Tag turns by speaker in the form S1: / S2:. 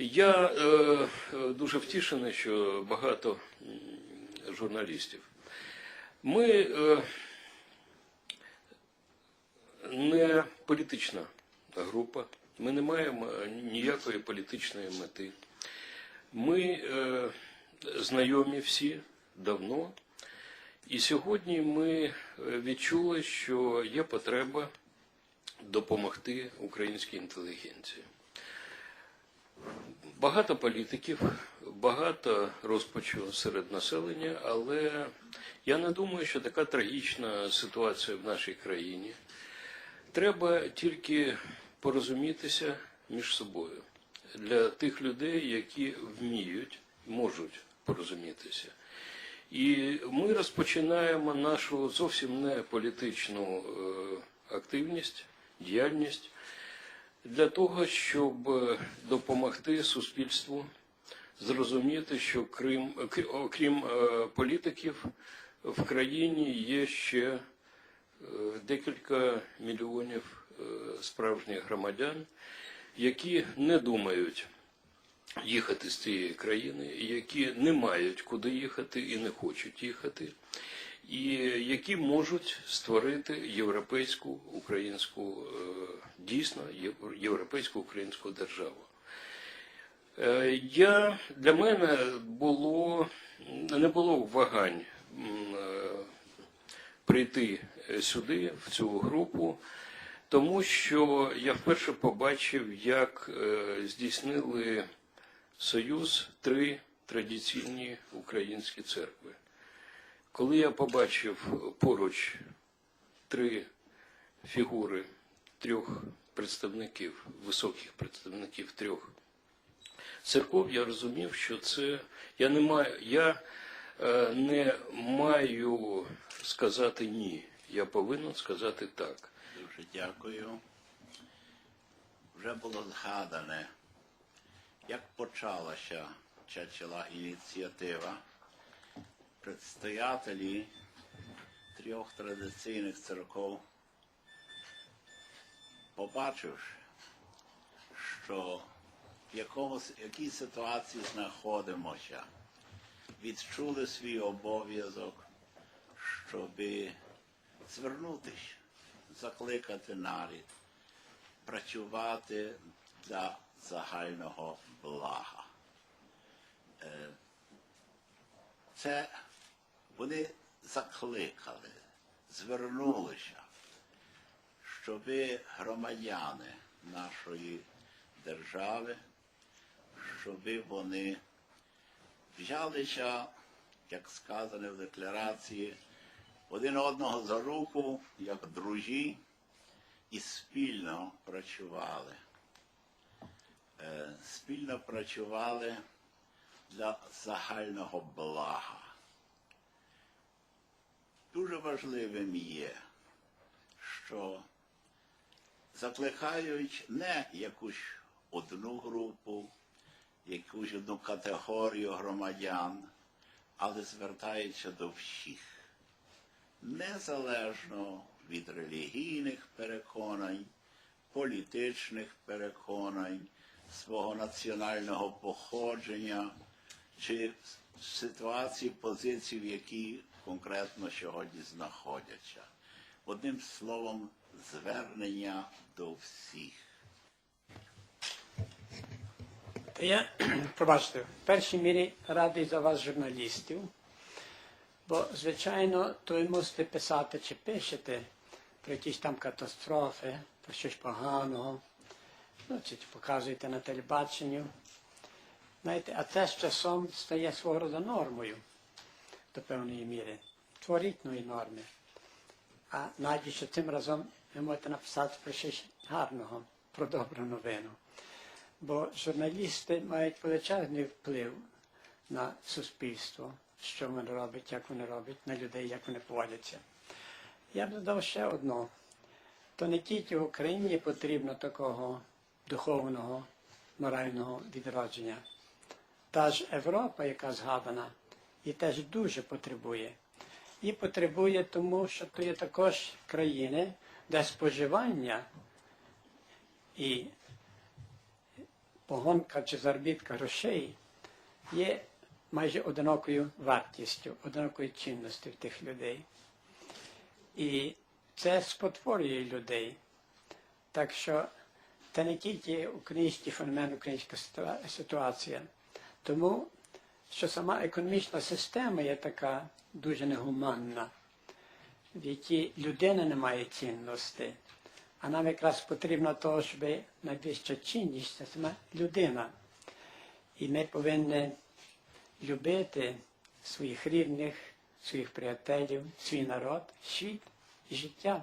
S1: Я е, е, дуже втішений, що багато журналістів. Ми е, не політична група, ми не маємо ніякої політичної мети. Ми е, знайомі всі давно, і сьогодні ми е, відчули, що є потреба допомогти українській інтелігенції. Багато політиків, багато розпачу серед населення, але я не думаю, що така трагічна ситуація в нашій країні. Треба тільки порозумітися між собою для тих людей, які вміють, можуть порозумітися. І ми розпочинаємо нашу зовсім не політичну е, активність, діяльність для того, щоб е, допомогти суспільству зрозуміти, що окрі- окрім е, політиків, в країні є ще е, декілька мільйонів справжніх громадян, які не думають їхати з цієї країни, які не мають куди їхати і не хочуть їхати, і які можуть створити європейську українську дійсно єв- європейську українську державу. Е, Я для мене було не було вагань е, прийти е, сюди, в цю групу, тому що я вперше побачив, як здійснили союз три традиційні українські церкви. Коли я побачив поруч три фігури трьох представників, високих представників трьох церков, я розумів, що це я не маю, я е, не маю сказати ні. Я повинен сказати так.
S2: Дуже дякую. Вже було згадане, як почалася ціла ініціатива. Предстоятелі трьох традиційних церков, побачивши, що в якомусь, якій ситуації знаходимося, відчули свій обов'язок, щоби звернутися, закликати нарід, працювати для загального блага. Е, Це вони закликали, звернулися, щоби громадяни нашої держави, щоби вони взялися, як сказано в декларації, один одного за руку, як друзі, і спільно працювали. Е, Спільно працювали для загального блага. Дуже важливим є, що закликають не якусь одну групу, якусь одну категорію громадян, але звертаються до всіх незалежно від релігійних переконань, політичних переконань, свого національного походження чи ситуації, позицій, в якій конкретно сьогодні знаходяться. Одним словом, звернення до всіх.
S3: Я, пробачте, в першій мірі радий за вас, журналістів, бо, звичайно, то ви мусите писати чи пишете про якісь там катастрофи, про щось поганого, ну, чи показуєте на телебаченню. Знаєте, а це з часом стає свого роду нормою до певної міри, творітної норми. А навіть що цим разом ви можете написати про щось гарного, про добру новину. Бо журналісти мають величезний вплив на суспільство, що вони роблять, як вони роблять, на людей, як вони поводяться. Я б додав ще одно. То не тільки в Україні потрібно такого духовного, морального відродження. Та ж Європа, яка згадана, і теж дуже потребує. І потребує тому, що то є також країни, де споживання і погонка чи заробітка грошей є майже одинокою вартістю, одинокою цінністю в тих людей. І це спотворює людей. Так що це не тільки український феномен, українська ситуація. Тому що сама економічна система є така дуже негуманна, в якій людина не має цінності. А нам якраз потрібно того, щоб найвища цінність це саме людина. І ми повинні любити своїх рідних, своїх приятелів, свій народ, світ і життя.